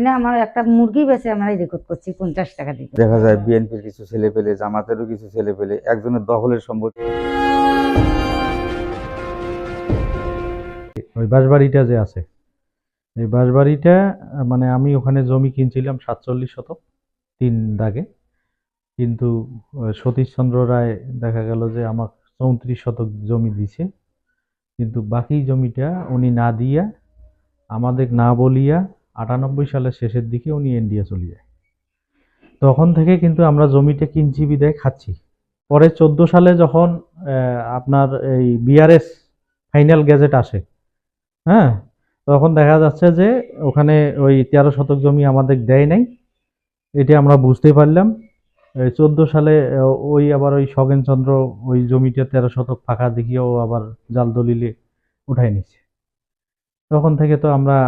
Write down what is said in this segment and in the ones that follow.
না আমার একটা মুরগি আমরা রেকর্ড করছি পঞ্চাশ টাকা দিয়ে। দেখা যায় বিএনপির কিছু ছেলে পেলে জামাতেরও কিছু ছেলে পেলে একজনের দখলের ওই বাঁশবাড়িটা যে আছে এই বাঁশবাড়িটা মানে আমি ওখানে জমি কিনছিলাম সাতচল্লিশ শতক তিন দাগে। কিন্তু আহ, সতীশচন্দ্র রায় দেখা গেল যে আমার চৌত্রিশ শতক জমি দিছে। কিন্তু বাকি জমিটা উনি না দিয়া আমাদের না বলিয়া আটানব্বই সালের শেষের দিকে উনি ইন্ডিয়া চলে যায়। তখন থেকে কিন্তু আমরা জমিটা কিনছি বিদায় খাচ্ছি। পরে চোদ্দ সালে যখন আপনার এই বিআরএস ফাইনাল গ্যাজেট আসে হ্যাঁ তখন দেখা যাচ্ছে যে ওখানে ওই তেরো শতক জমি আমাদের দেয় নাই। এটা আমরা বুঝতে পারলাম। চোদ্দ সালে ওই আবার ওই সগেনচন্দ্র ওই জমিটা তেরো শতক ফাঁকা দেখিয়ে ও আবার জাল দলিলে উঠাই নিচ্ছে তখন থেকে তো আমরা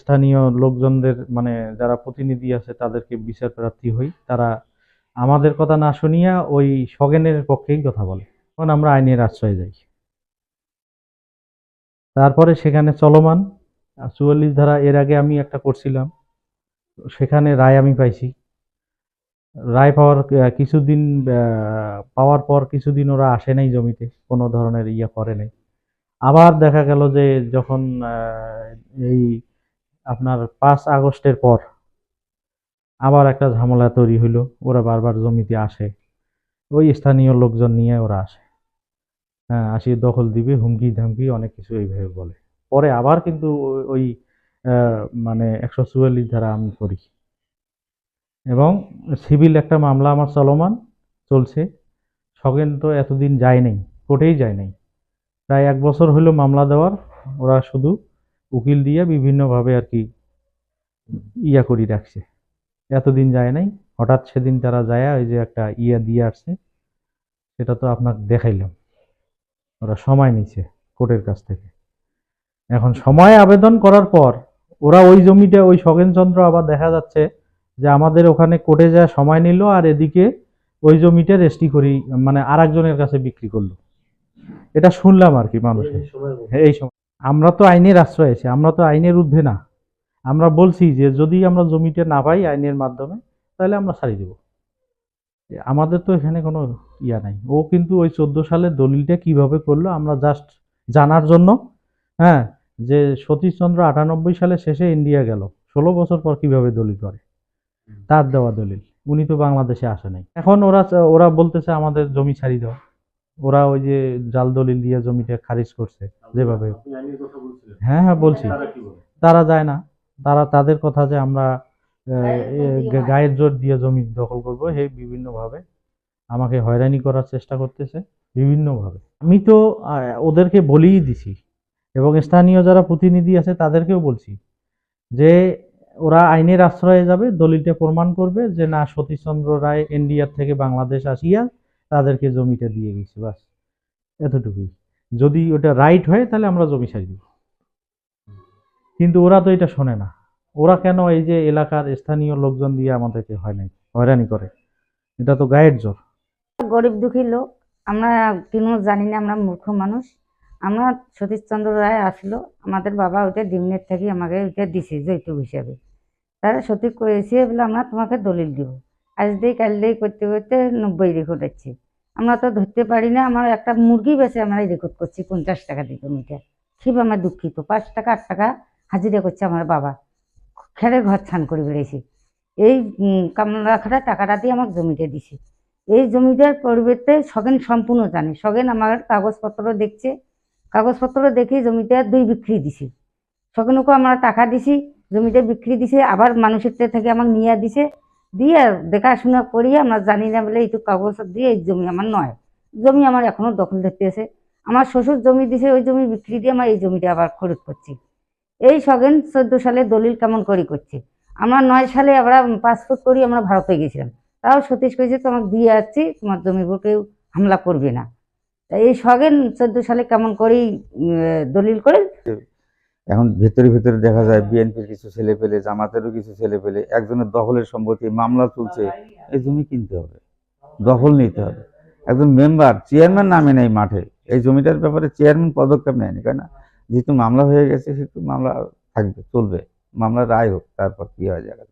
স্থানীয় লোকজনদের মানে যারা প্রতিনিধি আছে তাদেরকে বিচার প্রার্থী হই। তারা আমাদের কথা না শুনিয়া ওই সগেনের পক্ষেই কথা বলে। তখন আমরা আইনের আশ্রয় যাই। তারপরে সেখানে চলমান চুয়াল্লিশ ধারা এর আগে আমি একটা করছিলাম সেখানে রায় আমি পাইছি। রায় পাওয়ার কিছুদিন পাওয়ার পর কিছুদিন ওরা আসে নাই জমিতে, কোনো ধরনের ইয়ে করে নাই। আবার দেখা গেল যে যখন এই আপনার পাঁচ আগস্টের পর আবার একটা ঝামেলা তৈরি হইল, ওরা বারবার জমিতে আসে। ওই স্থানীয় লোকজন নিয়ে ওরা আসে। হ্যাঁ আসি দখল দিবে, হুমকি ধামকি অনেক কিছু এইভাবে বলে। পরে আবার কিন্তু ওই- মানে একশো চুয়াল্লিশ ধারা আমি করি। এবং সিভিল একটা মামলা আমার চলমান, চলছে। সগেন তো এতদিন যায় নাই, কোর্টেই যায় নাই। প্রায় এক বছর হলো মামলা দেওয়ার, ওরা শুধু উকিল দিয়ে বিভিন্নভাবে আর কি ইয়া করি রাখছে। এতদিন যায় নাই, হঠাৎ সেদিন তারা যায়, ওই যে একটা ইয়া দিয়ে আসছে, সেটা তো আপনাকে দেখাইলাম। ওরা সময় নিছে কোর্টের কাছ থেকে। এখন সময় আবেদন করার পর ওরা ওই জমিটা, ওই সগেনচন্দ্র আবার দেখা যাচ্ছে যে আমাদের ওখানে কোর্টে যা সময় নিল, আর এদিকে ওই জমিটা রেস্টি করি মানে আর কাছে বিক্রি করল। এটা শুনলাম আর কি মানুষের। এই সময় আমরা তো আইনের আশ্রয় আছি আমরা তো আইনের ঊর্ধ্বে না। আমরা বলছি যে যদি আমরা জমিটা না পাই আইনের মাধ্যমে তাহলে আমরা ছাড়ি দেব। আমাদের তো এখানে কোনো ইয়া নাই। ও কিন্তু ওই চোদ্দ সালে দলিলটা কীভাবে করল আমরা জাস্ট জানার জন্য হ্যাঁ যে সতীশচন্দ্র আটানব্বই সালে শেষে ইন্ডিয়া গেল। ষোলো বছর পর কীভাবে দলিল করে? তার দেওয়া দলিল। উনি তো বাংলাদেশে আসে নাই। এখন ওরা ওরা বলতেছে আমাদের জমি ছাড়ি দাও। ওরা ওই যে জাল দলিল দিয়ে জমিটা খারিজ করছে যেভাবে। হ্যাঁ হ্যাঁ বলছি। তারা যায় না। তারা তাদের কথা যে আমরা গায়ের জোর দিয়ে জমি দখল করব সেই বিভিন্নভাবে। আমাকে হয়রানি করার চেষ্টা করতেছে বিভিন্নভাবে। আমি তো ওদেরকে বলেই দিছি এবং স্থানীয় যারা প্রতিনিধি আছে তাদেরকেও বলছি যে ওরা আইনের আশ্রয়ে যাবে দলিলটা প্রমাণ করবে যে না সতীশচন্দ্র রায় ইন্ডিয়ার থেকে বাংলাদেশ আসিয়া তাদেরকে জমিটা দিয়ে গেছে, বাস। এতটুকুই। যদি ওটা রাইট হয়, তাহলে আমরা জমি দিব। কিন্তু ওরা তো এটা শোনে না। ওরা কেন এই যে এলাকার স্থানীয় লোকজন দিয়ে আমাদেরকে হয় নাই, হয়রানি করে? এটা তো গায়ের জোর গরিব দুঃখী লোক, আমরা কিনো জানি না, আমরা মূর্খ মানুষ। আমরা সতীশচন্দ্র রায় আসলো, আমাদের বাবা ওইটা ডিমনের থেকে আমাকে ওইটা দিছে যৌতুক হিসাবে। তারা সতী করেছে বলে আমরা তোমাকে দলিল দিব। আজ দিয়ে কাল দিয়ে করতে করতে নব্বই রেকর্ড হচ্ছে আমরা তো ধরতে পারি না আমার একটা মুরগি বেচে আমরা রেকর্ড করছি পঞ্চাশ টাকা দিয়ে জমিটা। খুব আমার দুঃখিত পাঁচ টাকা আট টাকা হাজিরা করছে আমার বাবা। খেলে ঘর ছান করে বেড়েছি। এই উম, কামলা খাটা টাকাটা দিয়ে আমার জমিটা দিছে। এই জমিটার পরিবর্তে সগেন সম্পূর্ণ জানে। সগেন আমার কাগজপত্র দেখছে। কাগজপত্র দেখে জমিটা দুই বিক্রি দিছি। সগেনকে আমরা টাকা দিছি জমিটা বিক্রি দিছে আবার মানুষের থেকে আমার নিয়ে দিছে। দিয়ে দেখাশোনা করিয়ে আমরা জানি না বলে এইটুকু কাগজ দিয়ে এই জমি আমার নয়। জমি আমার এখনও দখল ধরতে আছে আমার শ্বশুর জমি দিছে, ওই জমি বিক্রি দিয়ে আমার এই জমিটা আবার খরিদ করছি। এই সগেন চোদ্দ সালে দলিল কেমন করি করছে? আমরা নয় সালে আমরা পাসপোর্ট করি, আমরা ভারতে গেছিলাম। তাও সতীশ কয়েছে তোমাকে দিয়ে আসছি, তোমার জমির কেউ হামলা করবে না। এই সগেন চোদ্দ সালে কেমন করেই দলিল করে এখন ভেতরে ভেতরে দেখা যায় বিএনপির কিছু ছেলে পেলে জামাতেরও কিছু ছেলে পেলে একজনের দখলের সম্পত্তি মামলা চলছে এই জমি কিনতে হবে দখল নিতে হবে। একজন মেম্বার চেয়ারম্যান নামে নেই মাঠে এই জমিটার ব্যাপারে চেয়ারম্যান পদক্ষেপ নেয়নি কেন যেহেতু মামলা হয়ে গেছে সেহেতু মামলা থাকবে চলবে মামলা রায় হোক তারপর কি হয় জায়গা যাবে।